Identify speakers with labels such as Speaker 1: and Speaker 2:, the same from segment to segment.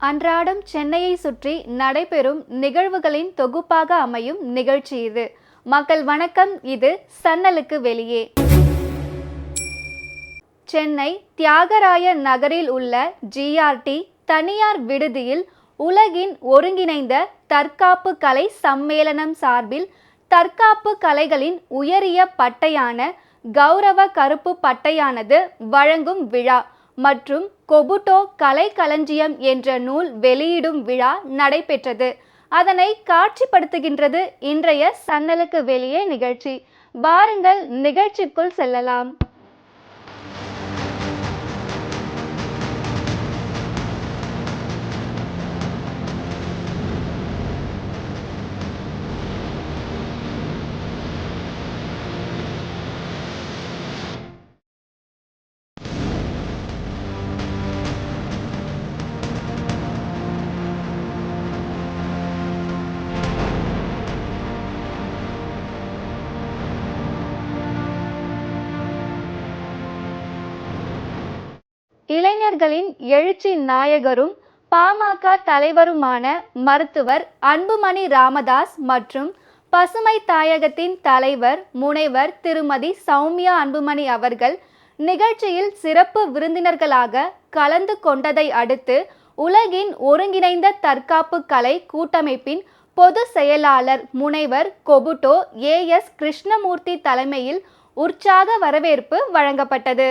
Speaker 1: அன்றாடம் சென்னையை சுற்றி நடைபெறும் நிகழ்வுகளின் தொகுப்பாக அமையும் நிகழ்ச்சி இது. மக்கள் வணக்கம் இது சன்னலுக்கு வெளியே. சென்னை தியாகராய நகரில் உள்ள ஜிஆர்டி தனியார் விடுதியில் உலகின் ஒருங்கிணைந்த தற்காப்பு கலை சம்மேளனம் சார்பில் தற்காப்பு கலைகளின் உயரிய பட்டையான கௌரவ கருப்பு பட்டையானது வழங்கும் விழா மற்றும் கொபுட்டோ கலைக்களஞ்சியம் என்ற நூல் வெளியிடும் விழா நடைபெற்றது. அதனை காட்சிப்படுத்துகின்றது இன்றைய சன்னலுக்கு வெளியே நிகழ்ச்சி. வாருங்கள் நிகழ்ச்சிக்குள் செல்லலாம். இளைஞர்களின் எழுச்சி நாயகரும் பாமக தலைவருமான மருத்துவர் அன்புமணி ராமதாஸ் மற்றும் பசுமை தாயகத்தின் தலைவர் முனைவர் திருமதி சௌமியா அன்புமணி அவர்கள் நிகழ்ச்சியில் சிறப்பு விருந்தினர்களாக கலந்து கொண்டதை அடுத்து உலகின் ஒருங்கிணைந்த தற்காப்பு கலை கூட்டமைப்பின் பொது செயலாளர் முனைவர் கொபுட்டோ ஏ. எஸ். கிருஷ்ணமூர்த்தி தலைமையில் உற்சாக வரவேற்பு வழங்கப்பட்டது.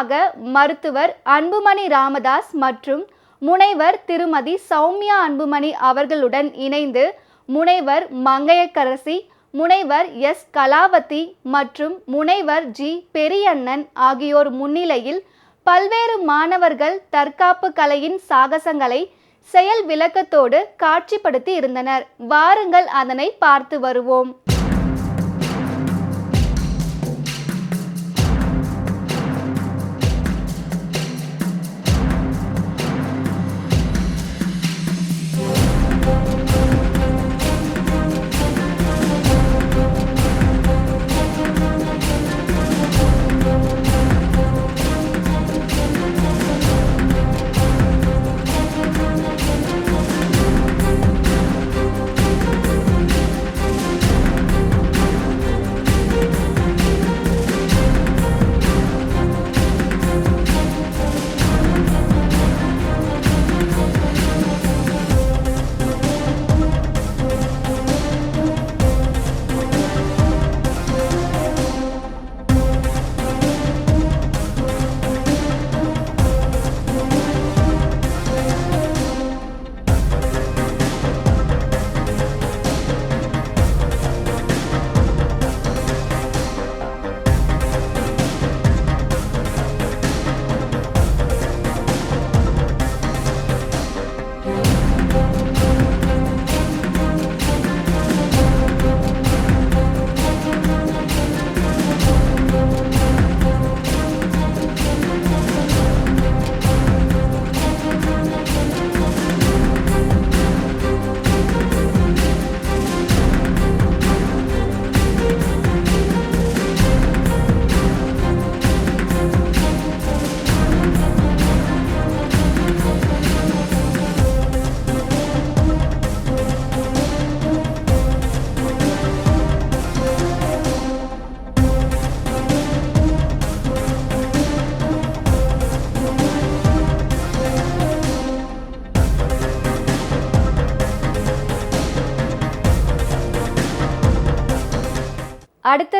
Speaker 1: தொடக்கமாக மருத்துவர் அன்புமணி ராமதாஸ் மற்றும் முனைவர் திருமதி சௌமியா அன்புமணி அவர்களுடன் இணைந்து முனைவர் மங்கையக்கரசி முனைவர் எஸ். கலாவதி மற்றும் முனைவர் ஜி. பெரியண்ணன் ஆகியோர் முன்னிலையில் பல்வேறு மாணவர்கள் தற்காப்பு கலையின் சாகசங்களை செயல் விளக்கத்தோடு காட்சிப்படுத்தி இருந்தனர். வாருங்கள் அதனை பார்த்து வருவோம்.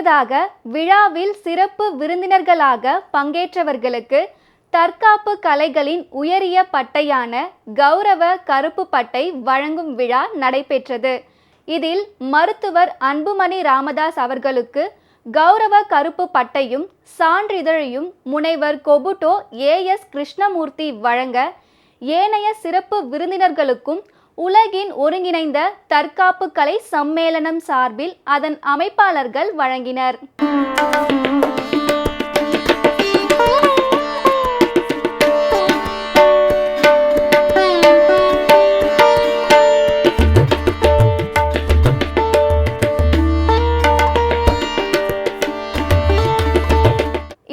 Speaker 1: அடுத்ததாக விழாவில் சிறப்பு விருந்தினர்களாக பங்கேற்றவர்களுக்கு தற்காப்பு கலைகளின் உயரிய பட்டையான கௌரவ கருப்பு பட்டை வழங்கும் விழா நடைபெற்றது. இதில் மருத்துவர் அன்புமணி ராமதாஸ் அவர்களுக்கு கௌரவ கருப்பு பட்டையும் சான்றிதழையும் முனைவர் கொபுட்டோ ஏ எஸ் கிருஷ்ணமூர்த்தி வழங்க ஏனைய சிறப்பு விருந்தினர்களுக்கும் உலகின் ஒருங்கிணைந்த தற்காப்பு கலை சம்மேளனம் சார்பில் அதன் அமைப்பாளர்கள் வழங்கினர்.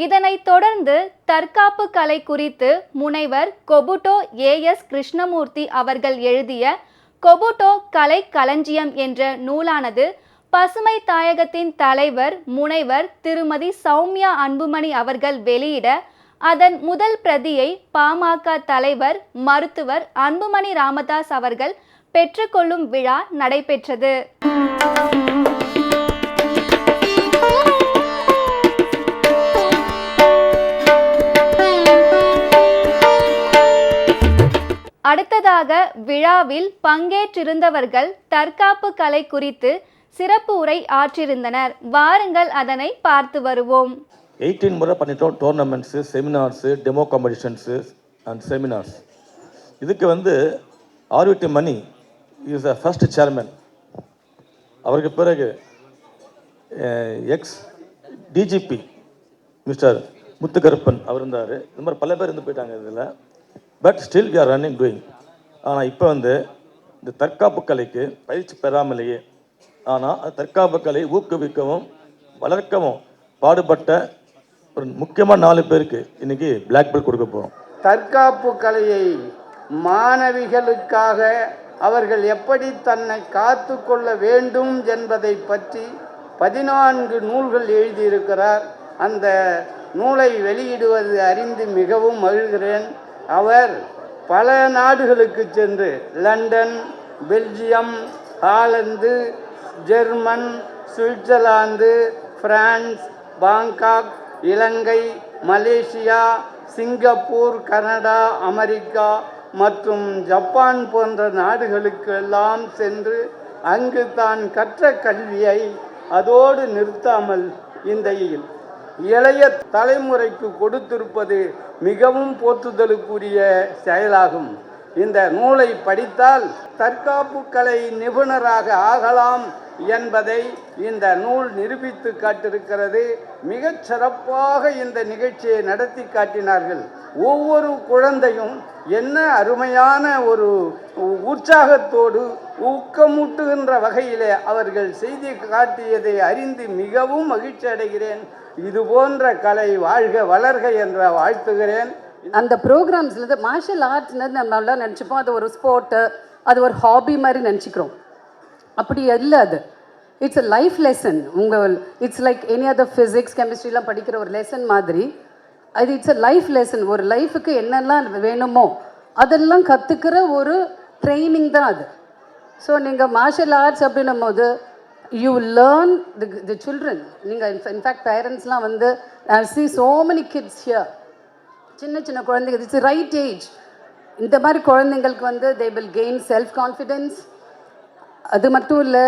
Speaker 1: இதனைத் தொடர்ந்து தற்காப்பு கலை குறித்து முனைவர் கொபுட்டோ ஏஎஸ் கிருஷ்ணமூர்த்தி அவர்கள் எழுதிய கொபுட்டோ கலை களஞ்சியம் என்ற நூலானது பசுமை தாயகத்தின் தலைவர் முனைவர் திருமதி சௌமியா அன்புமணி அவர்கள் வெளியிட அதன் முதல் பிரதியை பாமக தலைவர் மருத்துவர் அன்புமணி ராமதாஸ் அவர்கள் பெற்றுக்கொள்ளும் விழா நடைபெற்றது. அடுத்ததாக விழாவில் பங்கேற்றிருந்தவர்கள் தற்காப்பு கலை குறித்து சிறப்பு உரை ஆற்றிருந்தனர். வாருங்கள் அதனை பார்த்து வருவோம்.
Speaker 2: எயிட்டீன் முறை பண்ணிட்டோம். Tournaments seminars demo competitions and seminars இதுக்கு வந்து ஆர்விட்டு Mani is a first chairman அவருக்கு பிறகு எக்ஸ் டிஜிபி மிஸ்டர் முத்துக்கருப்பன் அவர் இருந்தார். இந்த மாதிரி பல பேர் இருந்து போயிட்டாங்க இதில். But still we are running doing ஆனால் இப்போ வந்து இந்த தற்காப்பு கலைக்கு பயிற்சி பெறாமலேயே ஆனால் தற்காப்பு கலை ஊக்குவிக்கவும் வளர்க்கவும் பாடுபட்ட ஒரு முக்கியமான நாலு பேருக்கு இன்னைக்கு பிளாக் பெல்ட் கொடுக்க போகிறோம்
Speaker 3: தற்காப்பு கலையை மாணவிகளுக்காக அவர்கள் எப்படி தன்னை காத்து கொள்ள வேண்டும் என்பதை பற்றி பதினான்கு நூல்கள் எழுதியிருக்கிறார். அந்த நூலை வெளியிடுவது அறிந்து மிகவும் மகிழ்கிறேன். அவர் பல நாடுகளுக்கு சென்று London Belgium Holland German Switzerland France Bangkok Ilangai Malaysia Singapore Canada America மற்றும் ஜப்பான் போன்ற நாடுகளுக்கெல்லாம் சென்று அங்கு தான் கற்ற கல்வியை அதோடு நிறுத்தாமல் இந்த இளைய தலைமுறைக்கு கொடுத்திருப்பது மிகவும் போற்றுதலுக்குரிய செயலாகும். இந்த நூலை படித்தால் தற்காப்பு கலை நிபுணராக ஆகலாம் என்பதை இந்த நூல் நிரூபித்து காட்டிருக்கிறது மிகச் சிறப்பாக இந்த நிகழ்ச்சியை நடத்தி காட்டினார்கள். ஒவ்வொரு குழந்தையும் என்ன அருமையான ஒரு உற்சாகத்தோடு ஊக்கமூட்டுகின்ற வகையிலே அவர்கள் செய்தி காட்டியதை அறிந்து மிகவும் மகிழ்ச்சி அடைகிறேன். இது போன்ற கலை வாழ்க வளர்க என்ற வாழ்த்துகிறேன்.
Speaker 4: அந்த ப்ரோக்ராம்ஸ்லேருந்து மார்ஷல் ஆர்ட்ஸ்லேருந்து நம்மளாம் நினச்சிப்போம். அது ஒரு ஸ்போர்ட்டு அது ஒரு ஹாபி மாதிரி நினச்சிக்கிறோம். அப்படி இல்லை அது. இட்ஸ் அ லைஃப் லெசன் உங்கள் it's like any other physics கெமிஸ்ட்ரிலாம் படிக்கிற ஒரு லெசன் மாதிரி அது இட்ஸ் அ லைஃப் லெசன் ஒரு லைஃபுக்கு என்னெல்லாம் வேணுமோ அதெல்லாம் கற்றுக்கிற ஒரு ட்ரைனிங் தான் அது. ஸோ நீங்கள் மார்ஷல் ஆர்ட்ஸ் அப்படின்னும் போது you learn the the children நீங்கள் இன்ஃபேக்ட் பேரண்ட்ஸ்லாம் வந்து see so many kids here சின்ன சின்ன குழந்தைங்க இட்ஸ் ரைட் ஏஜ் இந்த மாதிரி குழந்தைங்களுக்கு வந்து they will gain self confidence அது மட்டும் இல்லை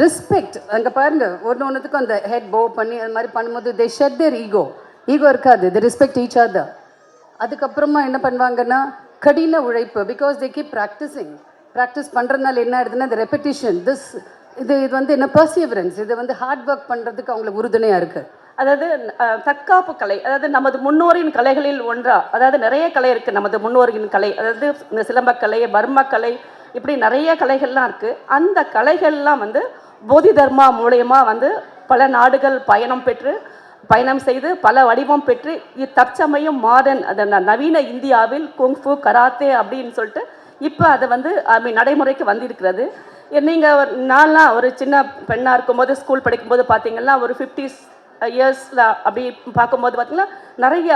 Speaker 4: ரெஸ்பெக்ட் அங்கே பாருங்க ஒன்று ஒன்றுத்துக்கும் அந்த ஹெட் போ பண்ணி அது மாதிரி பண்ணும்போது they shed their ego ego இருக்காது தி ரெஸ்பெக்ட் ஈச் அதர் அதுக்கப்புறமா என்ன பண்ணுவாங்கன்னா கடின உழைப்பு because they keep practicing practice பண்ணுறதுனால என்ன ஆயிடுதுன்னா இந்த ரெப்படிஷன் திஸ் இது இது வந்து என்ன பர்சியவரன்ஸ் இது வந்து ஹார்ட் ஒர்க் பண்ணுறதுக்கு அவங்களுக்கு உறுதுணையாக இருக்குது
Speaker 5: அதாவது தற்காப்பு கலை அதாவது நமது முன்னோரின் கலைகளில் ஒன்றா அதாவது நிறைய கலை இருக்குது நமது முன்னோரின் கலை. அதாவது இந்த சிலம்பக்கலை பர்மக்கலை இப்படி நிறைய கலைகள்லாம் இருக்குது அந்த கலைகள்லாம் வந்து போதி தர்மா மூலயமா வந்து பல நாடுகள் பயணம் பெற்று பயணம் செய்து பல வடிவம் பெற்று இத்தற்சமயம் தற்சமயம் மாடர்ன் அந்த ந- நவீன இந்தியாவில் குங்ஃபு கராத்தே அப்படின்னு சொல்லிட்டு இப்போ அதை வந்து ஐ மீன் நடைமுறைக்கு வந்திருக்கிறது. நீங்கள் நான்லாம் ஒரு சின்ன பெண்ணாக இருக்கும்போது ஸ்கூல் படிக்கும்போது பார்த்தீங்கன்னா ஒரு ஃபிஃப்டிஸ் இயர்ஸில் அப்படி பார்க்கும்போது பார்த்திங்கன்னா நிறைய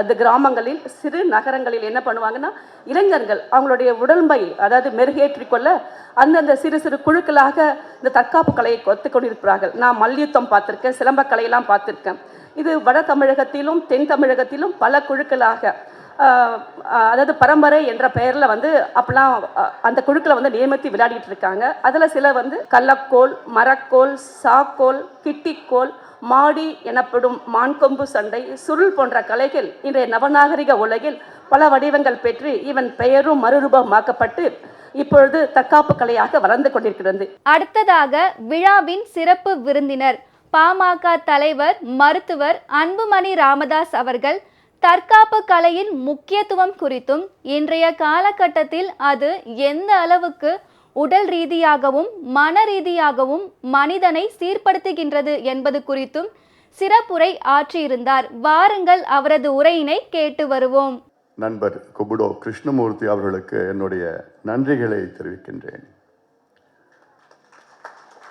Speaker 5: அந்த கிராமங்களில் சிறு நகரங்களில் என்ன பண்ணுவாங்கன்னா இளைஞர்கள் அவங்களுடைய உடம்பை அதாவது மெருகேற்றிக்கொள்ள அந்தந்த சிறு சிறு குழுக்களாக இந்த தற்காப்பு கலையை கொத்து கொண்டிருக்கிறார்கள். நான் மல்யுத்தம் பார்த்துருக்கேன் சிலம்பக்கலையெல்லாம் பார்த்துருக்கேன். இது வட தமிழகத்திலும் தென் தமிழகத்திலும் பல குழுக்களாக அதாவது பரம்பரை என்ற பெயரில் வந்து அப்பெல்லாம் அந்த குழுக்களை வந்து நியமித்து விளையாடிட்டு இருக்காங்க. அதில் சில வந்து கள்ளக்கோல் மரக்கோல் சாக்கோல் கிட்டிக்கோல் மாடி எனப்படும் மான்கொம்பு சண்டை சுருள் போன்ற கலைகள் இன்றைய நவநாகரிக உலகில் பல வடிவங்கள் பெற்று இவன் பெயரும் மறுரூபமாக்கப்பட்டு இப்பொழுது தற்காப்பு கலையாக வளர்ந்து கொண்டிருக்கிறது.
Speaker 1: அடுத்ததாக விழாவின் சிறப்பு விருந்தினர் பாமக தலைவர் மருத்துவர் அன்புமணி ராமதாஸ் அவர்கள் தற்காப்பு கலையின் முக்கியத்துவம் குறித்தும் இன்றைய காலகட்டத்தில் அது எந்த அளவுக்கு உடல் ரீதியாகவும் மன ரீதியாகவும் மனிதனை சீர்படுத்துகின்றது என்பது குறித்தும் சிறப்புரை ஆற்றியிருந்தார். வாருங்கள் அவரது உரையினை கேட்டு வருவோம்.
Speaker 6: நண்பர் குபுடோ கிருஷ்ணமூர்த்தி அவர்களுக்கு என்னுடைய நன்றிகளை தெரிவிக்கின்றேன்.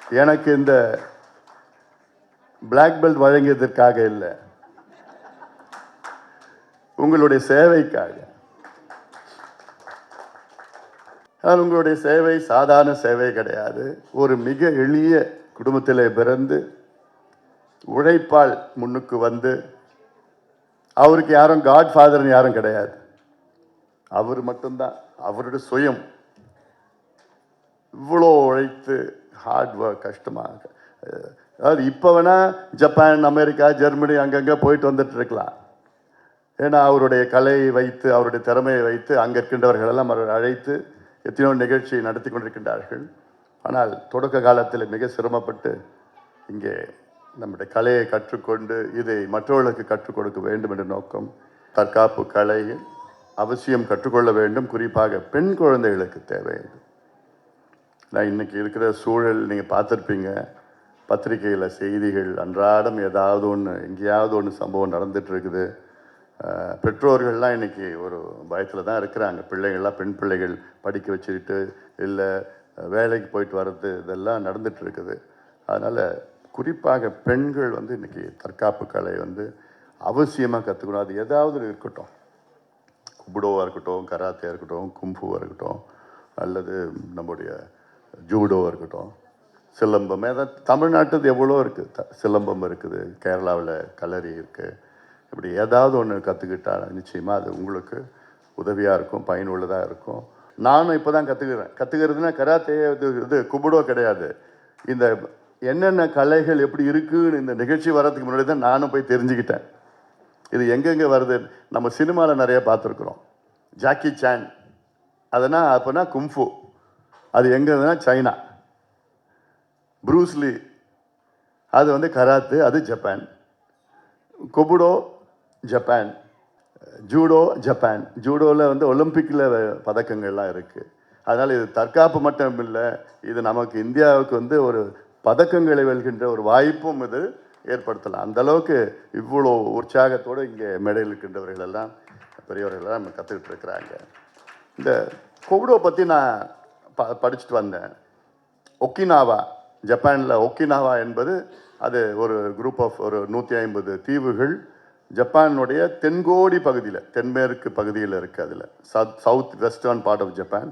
Speaker 6: எனக்கு இந்த பிளாக் பெல்ட் வழங்கியதற்காக இல்லை. உங்களுடைய சேவைக்காக. ஆனால் உங்களுடைய சேவை சாதாரண சேவை கிடையாது. ஒரு மிக எளிய குடும்பத்தில் பிறந்து உழைப்பால் முன்னுக்கு வந்து அவருக்கு யாரும் காட் ஃபாதர்னு யாரும் கிடையாது. அவர் மட்டும்தான் அவருடைய சுயம். இவ்வளோ உழைத்து ஹார்ட் ஒர்க் கஷ்டமாக அதாவது இப்போ வேணால் ஜப்பான் அமெரிக்கா ஜெர்மனி அங்கங்கே போயிட்டு வந்துட்டு இருக்கலாம். ஏன்னா அவருடைய கலையை வைத்து அவருடைய திறமையை வைத்து அங்கே இருக்கின்றவர்களெல்லாம் அவர் அழைத்து எத்தனையோ நிகழ்ச்சி நடத்தி கொண்டிருக்கின்றார்கள். ஆனால் தொடக்க காலத்தில் மிக சிரமப்பட்டு இங்கே நம்முடைய கலையை கற்றுக்கொண்டு இதை மற்றவர்களுக்கு கற்றுக் கொடுக்க வேண்டும் என்ற நோக்கம் தற்காப்பு கலையில் அவசியம் கற்றுக்கொள்ள வேண்டும். குறிப்பாக பெண் குழந்தைகளுக்கு தேவை இது. நான் இன்னைக்கு இருக்கிற சூழல் நீங்கள் பார்த்துருப்பீங்க. பத்திரிகையில் செய்திகள் அன்றாடம் ஏதாவது ஒன்று எங்கேயாவது ஒன்று சம்பவம் நடந்துகிட்ருக்குது இருக்குது. பெற்றோர்கள்லாம் இன்னைக்கு ஒரு பயத்தில் தான் இருக்கிறாங்க. பிள்ளைகள்லாம் பெண் பிள்ளைகள் படிக்க வச்சுக்கிட்டு இல்லை வேலைக்கு போயிட்டு வர்றது இதெல்லாம் நடந்துகிட்டு இருக்குது. அதனால் குறிப்பாக பெண்கள் வந்து இன்னைக்கு தற்காப்பு கலை வந்து அவசியமாக கற்றுக்கணும் அது ஏதாவது இருக்கட்டும். குபுடோவாக இருக்கட்டும் கராத்தேயாக இருக்கட்டும் கும்புவாக இருக்கட்டும் அல்லது நம்முடைய ஜூடோவாக இருக்கட்டும். சிலம்பம் ஏதாவது தமிழ்நாட்டுது எவ்வளோ இருக்குது த சிலம்பம் இருக்குது கேரளாவில் கலரி இருக்குது இப்படி ஏதாவது ஒன்று கற்றுக்கிட்டால் நிச்சயமாக அது உங்களுக்கு உதவியாக இருக்கும் பயனுள்ளதாக இருக்கும். நானும் இப்போ தான் கற்றுக்கிறேன் கற்றுக்கிறதுனா கராத்தே இது இது குபுடோ கிடையாது. இந்த என்னென்ன கலைகள் எப்படி இருக்குன்னு இந்த நிகழ்ச்சி வர்றதுக்கு முன்னாடி தான் நானும் போய் தெரிஞ்சுக்கிட்டேன். இது எங்கெங்கே வருது? நம்ம சினிமாவில் நிறைய பார்த்துருக்குறோம். Jackie Chan. அதனால் அப்போனா கும்ஃபு. அது எங்கேன்னா சைனா. ப்ரூஸ்லி அது வந்து கராத்து அது Japan. Kobudo Japan judo Japan. ஜூடோவில் வந்து ஒலிம்பிக்கில் பதக்கங்கள்லாம் இருக்குது அதனால் இது தற்காப்பு மட்டும் இல்லை இது நமக்கு இந்தியாவுக்கு வந்து ஒரு பதக்கங்களை வெல்கின்ற ஒரு வாய்ப்பும் இது ஏற்படுத்தலாம். அந்தளவுக்கு இவ்வளோ உற்சாகத்தோடு இங்கே மேடையில் இருக்கின்றவர்கள் எல்லாம் பெரியவர்கள் எல்லாம் நம்ம கற்றுக்கிட்டு இருக்கிறாங்க. இந்த கொபுடோ பற்றி நான் ப படிச்சுட்டு வந்தேன். ஒக்கினாவா ஜப்பானில் ஒக்கினாவா என்பது அது ஒரு குரூப் ஆஃப் ஒரு நூற்றி ஐம்பது தீவுகள் ஜப்பானுடைய தென்கோடி பகுதியில் தென்மேற்கு பகுதியில் இருக்குது அதில். South south western part of Japan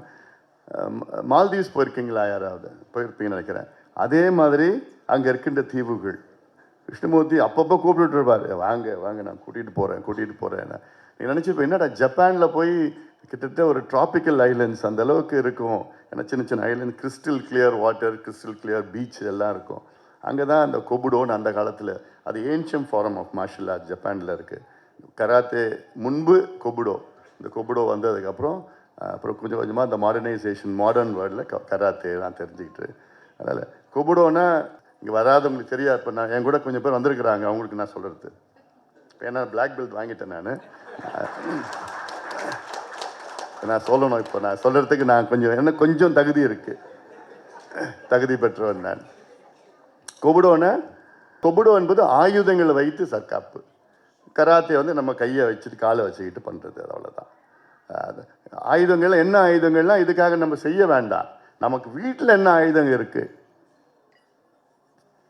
Speaker 6: Maldives போயிருக்கீங்களா யாராவது? போயிருப்பீங்கன்னு நினைக்கிறேன். அதே மாதிரி அங்கே இருக்கின்ற தீவுகள். கிருஷ்ணமூர்த்தி அப்பப்போ கூப்பிட்டு இருப்பார். வாங்க வாங்க நான் கூட்டிகிட்டு போகிறேன் கூட்டிகிட்டு போகிறேன் நீ நினச்சிப்போ என்னடா ஜப்பானில் போய் கிட்டத்தட்ட ஒரு ட்ராபிக்கல் ஐலண்ட்ஸ் அந்த அளவுக்கு இருக்கும். ஏன்னா சின்ன சின்ன island crystal clear water crystal clear beach எல்லாம் இருக்கும். அங்கே தான் அந்த கொபுடோன்னு அந்த காலத்தில் அது ancient form of martial art ஜப்பானில் இருக்குது கராத்தே முன்பு கொபுடோ. இந்த கொபுடோ வந்ததுக்கப்புறம் அப்புறம் கொஞ்சம் கொஞ்சமாக இந்த மாடர்னைசேஷன் மாடர்ன் வேர்ல்டில் க கராத்தேலாம் தெரிஞ்சுக்கிட்டு. அதனால் கொபுடோன்னா இங்கே வராதவங்களுக்கு தெரியாது. இப்போ நான் என் கூட கொஞ்சம் பேர் வந்திருக்கிறாங்க அவங்களுக்கு நான் சொல்கிறது இப்போ ஏன்னா பிளாக் பெல்ட் வாங்கிட்டேன் நான். நான் சொல்லணும் இப்போ நான் சொல்கிறதுக்கு நான் கொஞ்சம் என்ன கொஞ்சம் தகுதி இருக்குது தகுதி பெற்றவன் நான். கொபுடோன கொபுடோ என்பது ஆயுதங்களை வைத்து சர்க்காப்பு கராத்தே வந்து நம்ம கையை வச்சுட்டு காலை வச்சுக்கிட்டு பண்ணுறது அவ்வளோதான் அது ஆயுதங்கள் என்ன ஆயுதங்கள்லாம் இதுக்காக நம்ம செய்ய வேண்டாம். நமக்கு வீட்டில் என்ன ஆயுதங்கள் இருக்குது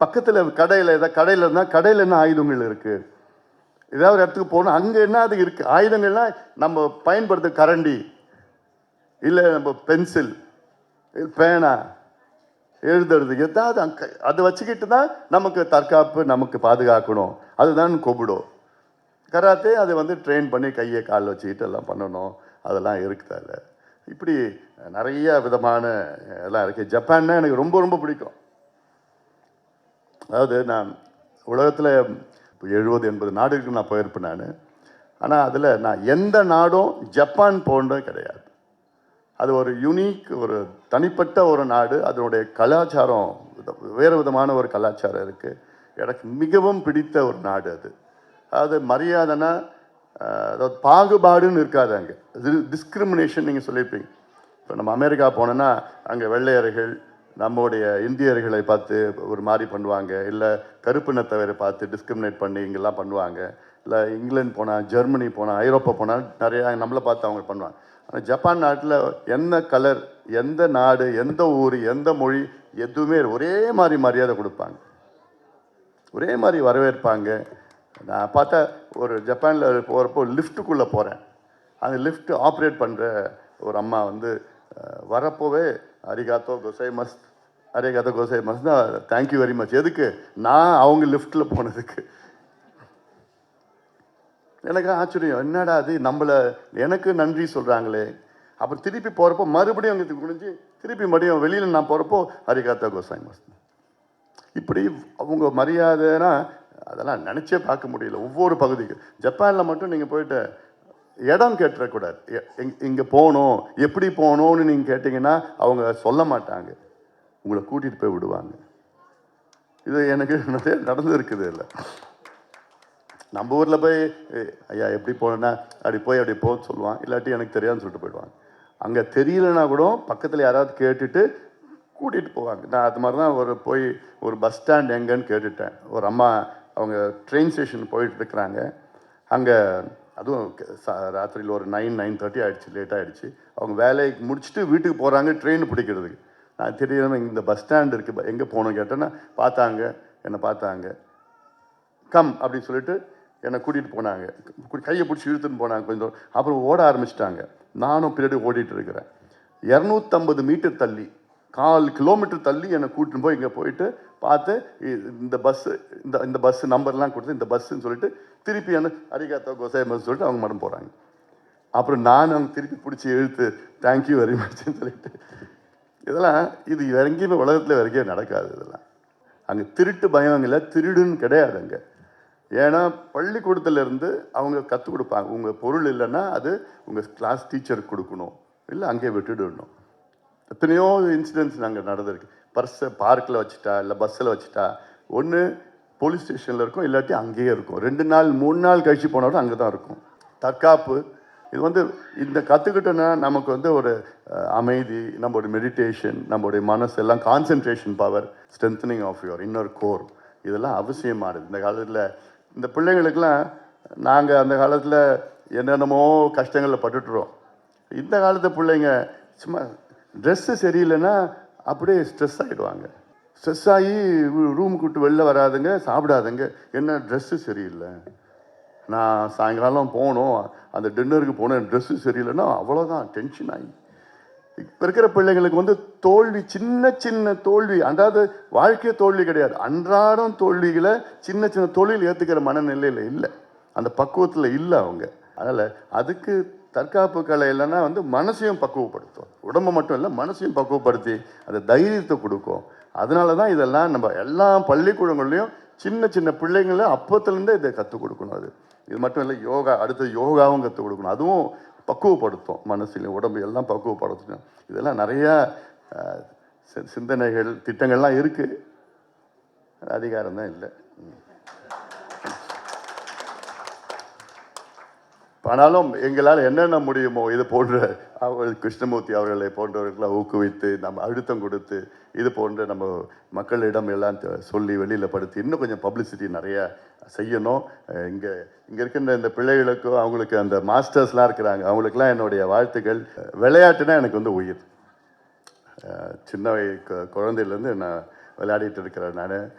Speaker 6: பக்கத்தில் கடையில் ஏதாவது கடையில் இருந்தால் கடையில் என்ன ஆயுதங்கள் இருக்குது ஏதாவது ஒரு இடத்துக்கு போகணும் அங்கே என்ன அது இருக்குது ஆயுதங்கள்லாம் நம்ம பயன்படுத்த கரண்டி. இல்லை நம்ம பென்சில் பேனா. எழுதுறதுக்கு தான் அங்க அதை வச்சுக்கிட்டு தான் நமக்கு தற்காப்பு நமக்கு பாதுகாக்கணும். அதுதான் கொபுடோ. கராத்தே அதை வந்து ட்ரெயின் பண்ணி கையை கால் வச்சுக்கிட்டு எல்லாம் பண்ணணும். அதெல்லாம் இருக்குது அதில். இப்படி நிறைய விதமான எல்லாம் இருக்குது ஜப்பான்னா எனக்கு ரொம்ப ரொம்ப பிடிக்கும். அதாவது நான் உலகத்தில் இப்போ எழுபது எண்பது நாடுகளுக்கு நான் போயிருப்பேன் நான். ஆனால் அதில் நான் எந்த நாடும் ஜப்பான் போன்ற கிடையாது. அது ஒரு யூனிக் ஒரு தனிப்பட்ட ஒரு நாடு. அதனுடைய கலாச்சாரம் வேறு விதமான ஒரு கலாச்சாரம் இருக்குது எனக்கு மிகவும் பிடித்த ஒரு நாடு அது. அது மரியாதைனா அதாவது பாகுபாடுன்னு இருக்காது அங்கே. டிஸ்கிரிமினேஷன் நீங்கள் சொல்லியிருப்பீங்க இப்போ நம்ம அமெரிக்கா போனோன்னா அங்கே வெள்ளையர்கள் நம்முடைய இந்தியர்களை பார்த்து ஒரு மாதிரி பண்ணுவாங்க. இல்லை கருப்பினத்தவரை பார்த்து டிஸ்கிரிமினேட் பண்ணி இங்கெல்லாம் பண்ணுவாங்க. இல்லை இங்கிலாந்து போனால் ஜெர்மனி போனால் ஐரோப்பா போனால் நிறையா நம்மளை பார்த்து அவங்க பண்ணுவாங்க. ஜப்பான் நாட்டில் என்ன கலர் எந்த நாடு எந்த ஊர் எந்த மொழி எதுவுமே ஒரே மாதிரி மரியாதை கொடுப்பாங்க. ஒரே மாதிரி வரவேற்பாங்க. நான் பார்த்தா ஒரு ஜப்பானில் போகிறப்போ லிஃப்ட்டுக்குள்ளே போகிறேன் அந்த லிஃப்ட் ஆப்ரேட் பண்ணுற ஒரு அம்மா வந்து வரப்போவே அரிகாத்தோ கொசை மஸ்த் அரிகாத்தோ கொசை மஸ் தான் தேங்க்யூ வெரி மச் எதுக்கு? நான் அவங்க லிஃப்ட்டில் போனதுக்கு. எனக்கு ஆச்சரியம். என்னடா அது? நம்மளை எனக்கு நன்றி சொல்கிறாங்களே அப்புறம் திருப்பி போகிறப்போ மறுபடியும் அங்கே குனிஞ்சு திருப்பி மறுபடியும் வெளியில் நான் போகிறப்போ ஹரிகாத்தா கோசாய் மஸ்த் இப்படி அவங்க மரியாதைனா அதெல்லாம் நினச்சே பார்க்க முடியல. ஒவ்வொரு பகுதிக்கும். ஜப்பானில் மட்டும் நீங்கள் போயிட்டு இடம் கேட்டுறக்கூடாது. இங்கே போகணும். எப்படி போகணும்னு நீங்கள் கேட்டிங்கன்னா அவங்க சொல்ல மாட்டாங்க. உங்களை கூட்டிகிட்டு போய் விடுவாங்க. இது எனக்கு நிறைய நடந்துருக்குது இல்லை. நம்ம ஊரில் போய் ஐயா எப்படி போனேன்னா அப்படி போய் அப்படி போன்னு சொல்லுவான். இல்லாட்டி எனக்கு தெரியாதுன்னு சொல்லிட்டு போயிடுவாங்க. அங்கே தெரியலனா கூட பக்கத்தில் யாராவது கேட்டுட்டு கூட்டிகிட்டு போவாங்க. நான் அது மாதிரி தான் ஒரு போய் ஒரு பஸ் ஸ்டாண்ட் எங்கேன்னு கேட்டுட்டேன். ஒரு அம்மா அவங்க ட்ரெயின் ஸ்டேஷன் போயிட்டு இருக்கிறாங்க. அங்கே அதுவும் ராத்திரியில் ஒரு நைன் நைன் தேர்ட்டி ஆகிடுச்சு லேட் ஆகிடுச்சு அவங்க வேலைக்கு முடிச்சுட்டு வீட்டுக்கு போகிறாங்க ட்ரெயின் பிடிக்கிறதுக்கு. நான் தெரியாமல் இந்த பஸ் ஸ்டாண்ட் இருக்குது எங்கே போகணும் கேட்டேன்னா பார்த்தாங்க என்னை பார்த்தாங்க. கம் அப்படின்னு சொல்லிட்டு என்னை கூட்டிகிட்டு போனாங்க. கையை பிடிச்சி இழுத்துன்னு போனாங்க கொஞ்சம். அப்புறம் ஓட ஆரம்பிச்சிட்டாங்க. நானும் பின்னாடி ஓடிட்டு இருக்கிறேன். இரநூத்தம்பது மீட்டர் தள்ளி கால் கிலோமீட்டர் தள்ளி என்னை கூட்டின்னு போய் இங்கே போயிட்டு பார்த்து இந்த பஸ்ஸு இந்த இந்த பஸ் நம்பர்லாம் கொடுத்து இந்த பஸ்ஸுன்னு சொல்லிட்டு திருப்பி என்ன அரிகாத்தோ கோசாய் சொல்லிட்டு அவங்க மடம் போகிறாங்க அப்புறம் நான் அவங்க திருப்பி பிடிச்சி இழுத்து தேங்க்யூ வெரி மச்னு சொல்லிட்டு. இதெல்லாம் இது எங்கேயுமே உலகத்தில் வரைக்கும் நடக்காது இதெல்லாம். அங்கே திருட்டு பயம் இல்லை திருடுன்னு கிடையாது அங்கே ஏன்னா பள்ளிக்கூடத்துலேருந்து அவங்க கற்றுக் கொடுப்பாங்க. உங்கள் பொருள் இல்லைன்னா அது உங்கள் கிளாஸ் டீச்சருக்கு கொடுக்கணும். இல்லை அங்கேயே விட்டுடணும். எத்தனையோ இன்சிடென்ட்ஸ் நாங்கள் நடந்திருக்கு. பர்ஸை பார்க்கில் வச்சுட்டா இல்லை பஸ்ஸில் வச்சுட்டா ஒன்று போலீஸ் ஸ்டேஷனில் இருக்கும் இல்லாட்டி அங்கேயே இருக்கும். ரெண்டு நாள் மூணு நாள் கழிச்சு போனாலும் அங்கே தான் இருக்கும். தற்காப்பு. இது வந்து இந்த கற்றுக்கிட்டோன்னா நமக்கு வந்து ஒரு அமைதி நம்மளுடைய மெடிடேஷன் நம்மளுடைய மனசு எல்லாம் concentration power strengthening of your inner core இதெல்லாம் அவசியமானது. இந்த காலத்தில் இந்த பிள்ளைங்களுக்கெல்லாம் நாங்கள் அந்த காலத்தில் என்னென்னமோ கஷ்டங்களில் பட்டுட்டுறோம் இந்த காலத்து பிள்ளைங்க சும்மா ட்ரெஸ்ஸு சரியில்லைன்னா அப்படியே ஸ்ட்ரெஸ் ஆகிடுவாங்க ஸ்ட்ரெஸ் ஆகி ரூமுக்கு விட்டு வெளில வராதுங்க சாப்பிடாதுங்க. என்ன ட்ரெஸ்ஸு சரியில்லை. நான் சாயங்காலம் போகணும் அந்த டின்னருக்கு போனேன் ட்ரெஸ்ஸு சரியில்லைன்னா அவ்வளோதான் டென்ஷன் ஆகி இப்போ இருக்கிற பிள்ளைங்களுக்கு வந்து தோல்வி சின்ன சின்ன தோல்வி. அதாவது வாழ்க்கை தோல்வி கிடையாது. அன்றாடம் தோல்விகளை சின்ன சின்ன தொழில் ஏற்றுக்கிற மனநிலையில் இல்லை. அந்த பக்குவத்தில் இல்லை அவங்க. அதனால் அதுக்கு தற்காப்பு கலை இல்லைன்னா வந்து மனசையும் பக்குவப்படுத்தும். உடம்பு மட்டும் இல்லை மனசையும் பக்குவப்படுத்தி அந்த தைரியத்தை கொடுக்கும். அதனால தான் இதெல்லாம் நம்ம எல்லா பள்ளிக்கூடங்கள்லையும் சின்ன சின்ன பிள்ளைங்கள அப்பத்துலேருந்தே இதை கற்றுக் கொடுக்கணும் அது. இது மட்டும் இல்லை யோகா அடுத்து யோகாவும் கற்றுக் கொடுக்கணும். அதுவும் பக்குவப்படுத்தும் மனசுலையும் உடம்பு எல்லாம் பக்குவப்படுத்தணும். இதெல்லாம் நிறையா சிந்தனைகள் திட்டங்கள்லாம் இருக்குது அதிகாரம் தான் இல்லை. ஆனாலும் எங்களால் என்னென்ன முடியுமோ இது போன்ற அவர்கள் கிருஷ்ணமூர்த்தி அவர்களை போன்றவர்களாக ஊக்குவித்து நம்ம அழுத்தம் கொடுத்து இது போன்ற நம்ம மக்களிடம் எல்லாம் சொல்லி வெளியில் படுத்தி இன்னும் கொஞ்சம் பப்ளிசிட்டி நிறையா செய்யணும். இங்கே இங்கே இருக்கின்ற இந்த பிள்ளைகளுக்கும் அவங்களுக்கு அந்த மாஸ்டர்ஸ்லாம் இருக்கிறாங்க. அவங்களுக்குலாம் என்னுடைய வாழ்த்துக்கள். விளையாட்டுனா எனக்கு வந்து உயிர். சின்ன வய- குழந்தையிலேருந்து நான் விளையாடிட்டு இருக்கிறேன் நான்.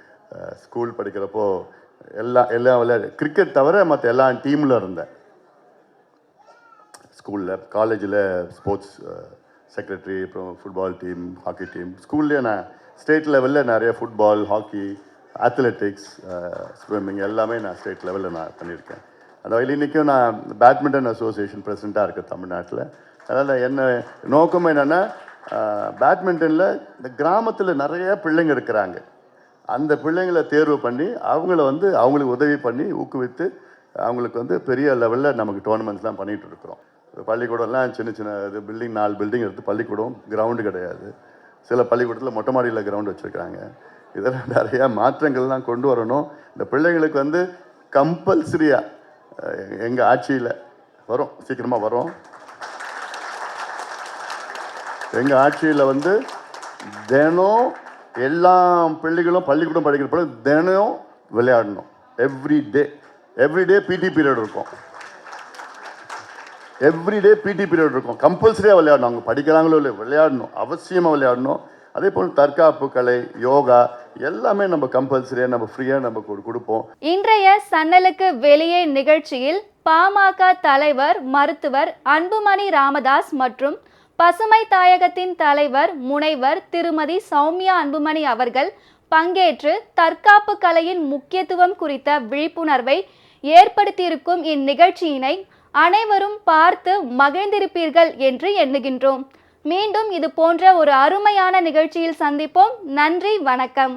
Speaker 6: ஸ்கூல் படிக்கிறப்போ எல்லா எல்லா விளையாடு கிரிக்கெட் தவிர மற்ற எல்லா டீமில் இருந்தேன். ஸ்கூலில் காலேஜில் ஸ்போர்ட்ஸ் செக்ரட்டரி அப்புறம் ஃபுட்பால் டீம் ஹாக்கி டீம் ஸ்கூல்லேயே நான் ஸ்டேட் லெவலில் நிறைய ஃபுட்பால் ஹாக்கி அத்லெட்டிக்ஸ் ஸ்விம்மிங் எல்லாமே நான் ஸ்டேட் லெவலில் நான் பண்ணியிருக்கேன். அந்த வகையில் இன்றைக்கும் நான் பேட்மிண்டன் அசோசியேஷன் பிரசிடெண்ட்டாக இருக்கேன் தமிழ்நாட்டில். அதனால் என்ன நோக்கம் என்னென்னா பேட்மிண்டனில் இந்த கிராமத்தில் நிறைய பிள்ளைங்க இருக்கிறாங்க. அந்த பிள்ளைங்களை தேர்வு பண்ணி அவங்கள வந்து அவங்களுக்கு உதவி பண்ணி ஊக்குவித்து அவங்களுக்கு வந்து பெரிய லெவலில் நமக்கு டோர்னமெண்ட்ஸ்லாம் பண்ணிகிட்டு இருக்கிறோம். பள்ளிக்கூடம்லாம் சின்ன சின்ன இது பில்டிங் நாலு பில்டிங் எடுத்து பள்ளிக்கூடம் கிரவுண்டு கிடையாது. சில பள்ளிக்கூடத்தில் மொட்டை மாடியில் கிரவுண்ட் வச்சுருக்காங்க இதெல்லாம் நிறையா மாற்றங்கள்லாம் கொண்டு வரணும். இந்த பிள்ளைங்களுக்கு வந்து கம்பல்சரியாக எங்கள் ஆட்சியில் வரும். சீக்கிரமாக வரும். எங்கள் ஆட்சியில் வந்து தினம் எல்லா பிள்ளைகளும் பள்ளிக்கூடம் படிக்கிற பிள்ளை தினம் விளையாடணும். Every day every day PT period இருக்கும். எவ்ரி டே பிடி பீரியட் இருக்கும். கம்பல்சரியாக விளையாடணும். அவங்க படிக்கிறாங்களோ இல்லையோ விளையாடணும். அவசியமாக விளையாடணும். அதே போல் தற்காப்பு கலை யோகா எல்லாமே நம்ம கம்பல்சரியாக நம்ம ஃப்ரீயாக நம்ம கொடு- கொடுப்போம்.
Speaker 1: இன்றைய சன்னலுக்கு வெளியே நிகழ்ச்சியில் பாமக தலைவர் மருத்துவர் அன்புமணி ராமதாஸ் மற்றும் பசுமை தாயகத்தின் தலைவர் முனைவர் திருமதி சௌமியா அன்புமணி அவர்கள் பங்கேற்று தற்காப்பு கலையின் முக்கியத்துவம் குறித்த விழிப்புணர்வை ஏற்படுத்தியிருக்கும் இந்நிகழ்ச்சியினை அனைவரும் பார்த்து மகிழ்ந்திருப்பீர்கள் என்று எண்ணுகின்றோம். மீண்டும் இது போன்ற ஒரு அருமையான நிகழ்ச்சியில் சந்திப்போம். நன்றி வணக்கம்.